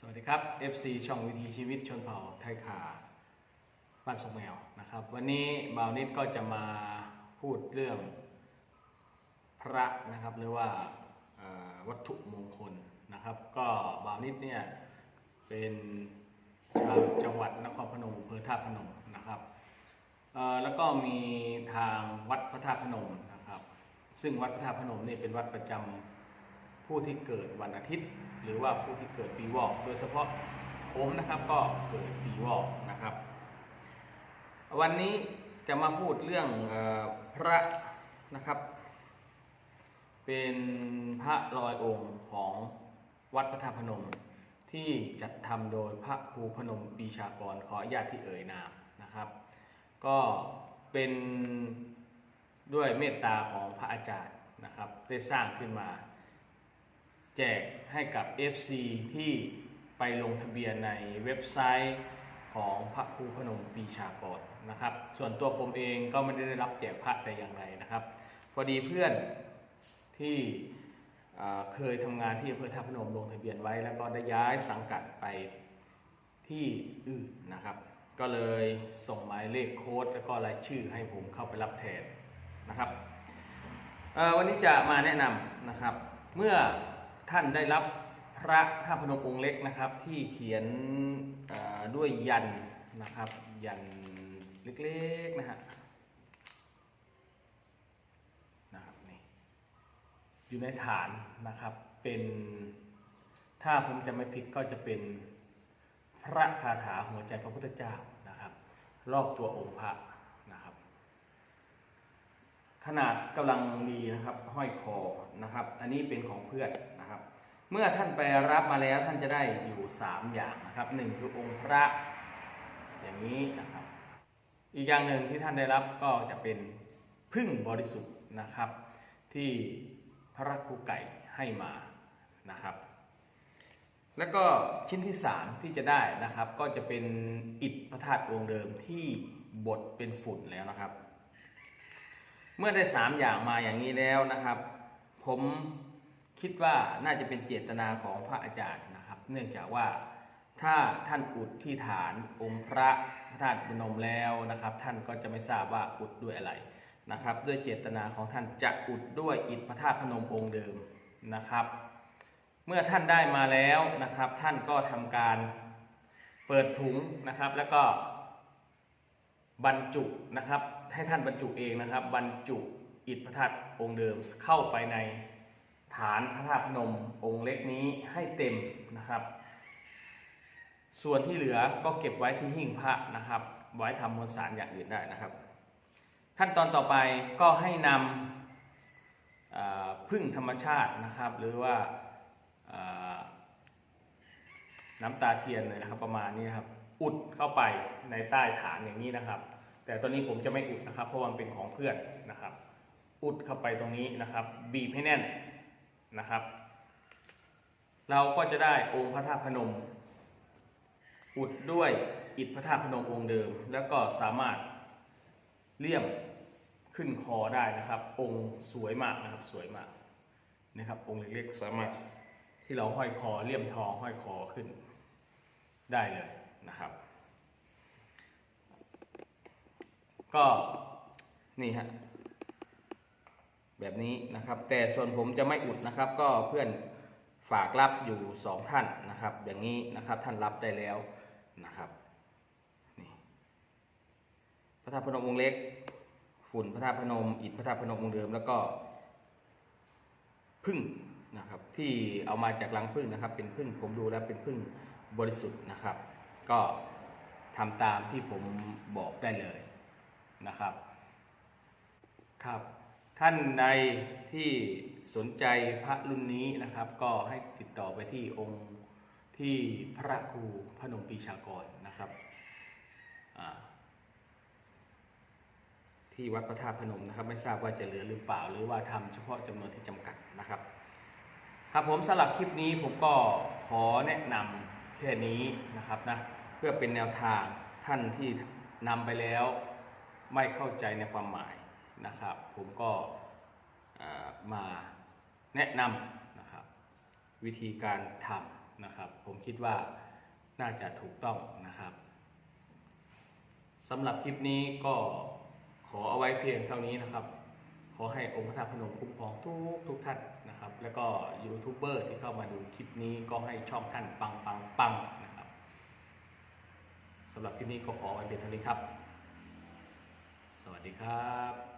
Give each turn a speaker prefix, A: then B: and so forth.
A: สวัสดีครับ FC ช่องวิถีชีวิตชนเผ่าไทยขาบ้านสงแมวนะครับ วันนี้บ่าวนิดก็จะมาพูดเรื่องพระนะครับหรือว่าวัตถุมงคลนะครับ ก็บ่าวนิดเนี่ยเป็นชาวจังหวัดนครพนมอำเภอท่าพนมนะครับแล้วก็มีทางวัดพระธาตุพนมนะครับ ซึ่งวัดพระธาตุพนมนี่เป็นวัดประจำ ผู้ที่เกิดวันอาทิตย์ หรือว่าผู้ที่เกิดปีวอกโดยเฉพาะผมนะครับก็เกิดปีวอกนะครับ วันนี้จะมาพูดเรื่องออพระนะครับ เป็นพระลอยองค์ของวัดพระธาตุพนม ที่จัดทำโดยพระครูพนมปีชากรขออนุญาตที่เอ่ยนามนะครับ ก็เป็นด้วยเมตตาของพระอาจารย์นะครับ ได้สร้างขึ้นมา แจกให้กับ FC ที่ไปลงทะเบียนในเว็บไซต์ของพระครูพนมปีชากรนะครับ ส่วนตัวผมเองก็ไม่ได้รับแจกพระแต่อย่างไรนะครับ พอดีเพื่อนที่เเคยทำงานที่อำเภอท่าพนมลงทะเบียนไว้ แล้วก็ได้ย้ายสังกัดไปที่อื่นนะครับ ก็เลยส่งหมายเลขโค้ดแล้วก็รายชื่อให้ผมเข้าไปรับแทนนะครับวันนี้จะมาแนะนำนะครับ เมื่อ ท่านได้รับพระท่าพนมองค์เล็กนะครับ ที่เขียนด้วยยันนะครับ ยันเล็กๆนะฮะนะครับนี่อยู่ในฐานนะครับเป็นถ้าผมจะไม่ผิดก็จะเป็นพระคาถาหัวใจพระพุทธเจ้านะครับ รอบตัวองค์พระ ขนาดกำลังดีนะครับห้อยคอนะครับ อันนี้เป็นของเพื่อนนะครับ เมื่อท่านไปรับมาแล้วท่านจะได้อยู่ 3 อย่างนะครับหนึ่งคือองค์พระอย่างนี้นะครับ อีกอย่างหนึ่งที่ท่านได้รับก็จะเป็นพึ่งบริสุทธิ์นะครับ ที่พระครูไก่ให้มานะครับ แล้วก็ชิ้นที่ 3 ที่จะได้นะครับ ก็จะเป็นอิฐพระธาตุองค์เดิมที่บดเป็นฝุ่นแล้วนะครับ เมื่อได้สามอย่างมาอย่างนี้แล้วนะครับ ผมคิดว่าน่าจะเป็นเจตนาของพระอาจารย์นะครับ เนื่องจากว่าถ้าท่านอุดที่ฐานองค์พระพระธาตุพนมแล้วนะครับ ท่านก็จะไม่ทราบว่าอุดด้วยอะไรนะครับ ด้วยเจตนาของท่านจะอุดด้วยอิฐพระธาตุพนมองค์เดิมนะครับ เมื่อท่านได้มาแล้วนะครับ ท่านก็ทำการเปิดถุงนะครับแล้วก็บรรจุนะครับ ให้ท่านบรรจุเองนะครับ บรรจุอิฐพระธาตุองค์เดิมเข้าไปในฐานพระธาตุพนมองค์เล็กนี้ให้เต็มนะครับ ส่วนที่เหลือก็เก็บไว้ที่หิ้งพระนะครับ ไว้ทำมวลสารอย่างอื่นได้นะครับ ขั้นตอนต่อไปก็ให้นำพึ่งธรรมชาตินะครับ หรือว่าน้ำตาเทียนเลยนะครับประมาณนี้นะครับ อุดเข้าไปในใต้ฐานอย่างนี้นะครับ แต่ตอนนี้ผมจะไม่อุดนะครับ เพราะว่ามันเป็นของเพื่อนนะครับ อุดเข้าไปตรงนี้นะครับ บีบให้แน่นนะครับ เราก็จะได้องค์พระธาตุพนม อุดด้วยอิฐพระธาตุพนมองค์เดิม แล้วก็สามารถเลี่ยมขึ้นคอได้นะครับ องค์สวยมากนะครับสวยมากนะครับ องค์เล็กๆสามารถที่เราห้อยคอเลี่ยมทองห้อยคอขึ้นได้เลยนะครับ ก็นี่ฮะแบบนี้นะครับ แต่ส่วนผมจะไม่อุดนะครับ ก็เพื่อนฝากรับอยู่สองท่านนะครับ อย่างนี้นะครับท่านรับได้แล้วนะครับนี่พระธาตุพนมองค์เล็ก ฝุ่นพระธาตุพนม อิฐพระธาตุพนมองค์เดิมแล้วก็พึ่งนะครับที่เอามาจากรังพึ่งนะครับ เป็นพึ่งผมดูแล้วเป็นพึ่งบริสุทธิ์นะครับ ก็ทำตามที่ผมบอกได้เลย นะครับ ครับ ท่านใดที่สนใจพระรุ่นนี้นะครับ ก็ให้ติดต่อไปที่องค์ที่พระครูพนมปีชากรนะครับที่วัดพระธาตุพนมนะครับ ไม่ทราบว่าจะเหลือหรือเปล่า หรือว่าทำเฉพาะจำนวนที่จำกัดนะครับ ครับผมสำหรับคลิปนี้ผมก็ขอแนะนำแค่นี้นะครับนะเพื่อเป็นแนวทางท่านที่นำไปแล้ว ไม่เข้าใจในความหมายนะครับ ผมก็มาแนะนำนะครับ วิธีการทำนะครับ ผมคิดว่าน่าจะถูกต้องนะครับสำหรับคลิปนี้ก็ขอเอาไว้เพียงเท่านี้นะครับ ขอให้องค์พระธาตุพนมคุ้มครองทุกทุกท่านนะครับ แล้วก็ยูทูบเบอร์ที่เข้ามาดูคลิปนี้ก็ให้ช่องท่านปังปังปังนะครับสำหรับคลิปนี้ก็ขอไว้เพียงเท่านี้ครับ วัสดีครับ